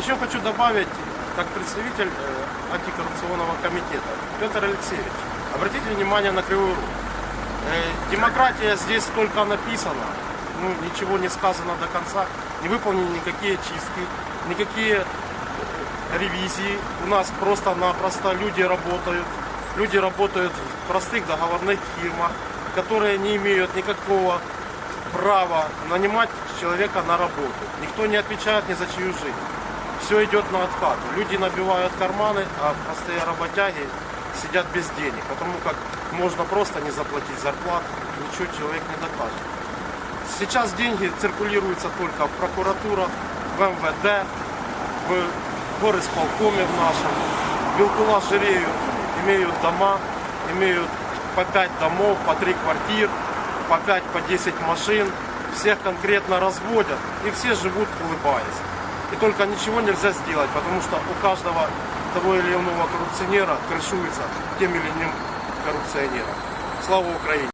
Еще хочу добавить, как представитель э, антикоррупционного комитета, Петр Алексеевич, обратите внимание на Кривую Рог. Э, демократия здесь только написана, ну, ничего не сказано до конца, не выполнены никакие чистки, никакие э, ревизии. У нас просто-напросто люди работают. Люди работают в простых договорных фирмах, которые не имеют никакого права нанимать человека на работу. Никто не отвечает ни за чью жизнь. Все идет на откат. Люди набивают карманы, а простые работяги сидят без денег, потому как можно просто не заплатить зарплату, ничего человек не докажет. Сейчас деньги циркулируются только в прокуратурах, в МВД, в горисполкоме в нашем. Белкула жиреют, имеют дома, имеют по 5 домов, по 3 квартир, по 5, по 10 машин. Всех конкретно разводят и все живут улыбаясь. И только ничего нельзя сделать, потому что у каждого того или иного коррупционера крышуется тем или иным коррупционером. Слава Украине!